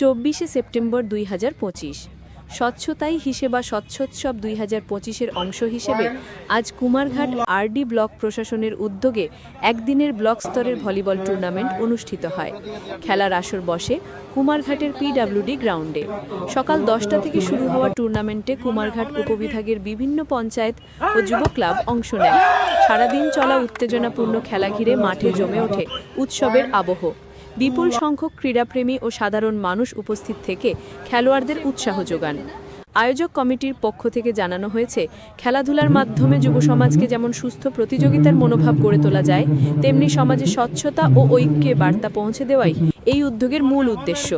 চব্বিশে সেপ্টেম্বর দুই হাজার পঁচিশ। স্বচ্ছতাই হিসেবা স্বচ্ছোৎসব দুই হাজার পঁচিশের অংশ হিসেবে আজ কুমারঘাট আরডি ব্লক প্রশাসনের উদ্যোগে একদিনের ব্লক স্তরের ভলিবল টুর্নামেন্ট অনুষ্ঠিত হয়। খেলার আসর বসে কুমারঘাটের পিডাব্লিউডি গ্রাউন্ডে। সকাল দশটা থেকে শুরু হওয়া টুর্নামেন্টে কুমারঘাট উপবিভাগের বিভিন্ন পঞ্চায়েত ও যুব ক্লাব অংশ নেয়। সারাদিন চলা উত্তেজনাপূর্ণ খেলা ঘিরে মাঠে জমে ওঠে উৎসবের আবহ। বিপুল সংখ্যক ক্রীড়াপ্রেমী ও সাধারণ মানুষ উপস্থিত থেকে খেলোয়াড়দের উৎসাহ যোগান। আয়োজক কমিটির পক্ষ থেকে জানানো হয়েছে, খেলাধুলার মাধ্যমে যুব সমাজকে যেমন সুস্থ প্রতিযোগিতার মনোভাব গড়ে তোলা যায়, তেমনি সমাজে স্বচ্ছতা ও ঐক্যে বার্তা পৌঁছে দেওয়াই এই উদ্যোগের মূল উদ্দেশ্য।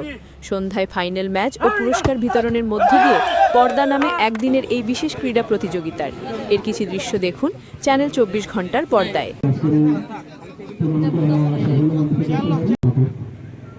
সন্ধ্যায় ফাইনাল ম্যাচ ও পুরস্কার বিতরণের মধ্য দিয়ে পর্দা নামে একদিনের এই বিশেষ ক্রীড়া প্রতিযোগিতার। এর কিছু দৃশ্য দেখুন চ্যানেল চব্বিশ ঘণ্টার পর্দায়।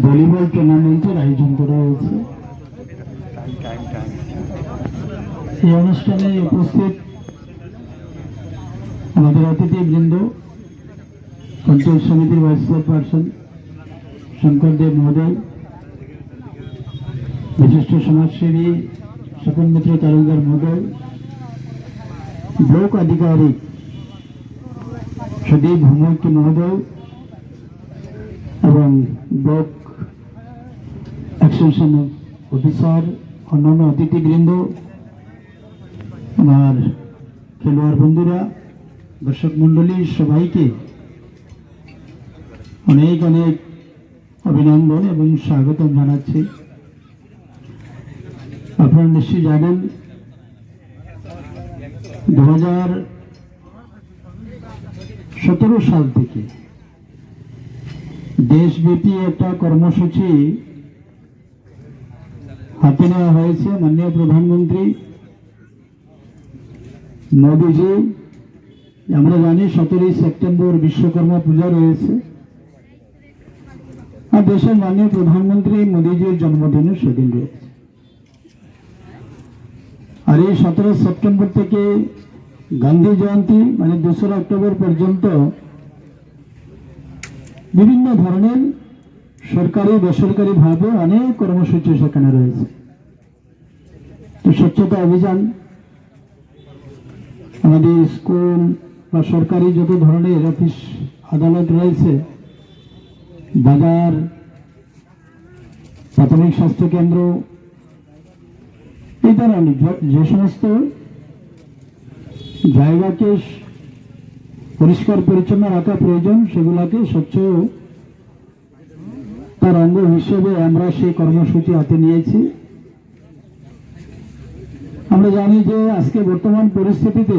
ভলিবল টুর্নামেন্টের আয়োজন করা হয়েছে। এই অনুষ্ঠানে উপস্থিত আমাদের অতিথিবৃন্দ, পঞ্চায়েত সমিতির ভাইস চেয়ারপারসন শঙ্কর দেব মহোদয়, বিশিষ্ট সমাজসেবী স্বপন মিত্র তালুকদার মহোদয়, ব্লক আধিকারিক সুদীপ ভৌমিক মহোদয় এবং ব্লক এক্সটেনশন অফিসার, অন্যান্য অতিথিবৃন্দ, আমার খেলোয়াড় বন্ধুরা, দর্শক মণ্ডলী, সবাইকে অনেক অনেক অভিনন্দন এবং স্বাগতম জানাচ্ছি। আপনারা নিশ্চয়ই জানেন দু হাজার সতেরো সাল থেকে দেশব্যাপী একটা কর্মসূচি হাতে নেওয়া হয়েছে, মাননীয় প্রধানমন্ত্রী মোদীজি। আমরা জানি সতেরোই সেপ্টেম্বর বিশ্বকর্মা পূজা রয়েছে। আর দেশের মাননীয় প্রধানমন্ত্রী মোদীজির জন্মদিনও সেদিন রয়েছে। আর এই সতেরো সেপ্টেম্বর থেকে গান্ধী জয়ন্তী মানে দোসরা অক্টোবর পর্যন্ত বিভিন্ন ধরনের সরকারি, বেসরকারি ভাবে অনেক কর্মসূচি সেখানে রয়েছে। তো স্বচ্ছতা অভিযান, আমাদের স্কুল বা সরকারি যত ধরনের অফিস, আদালত রয়েছে, বাজার, প্রাথমিক স্বাস্থ্য কেন্দ্র, এই ধরনের যে সমস্ত জায়গাকে পরিষ্কার, পরিচ্ছন্ন রাখা প্রয়োজন। সেগুলাকে স্বচ্ছ তার অঙ্গ হিসেবে আমরা সেই কর্মসূচি হাতে নিয়েছি। আমরা জানি যে আজকে বর্তমান পরিস্থিতিতে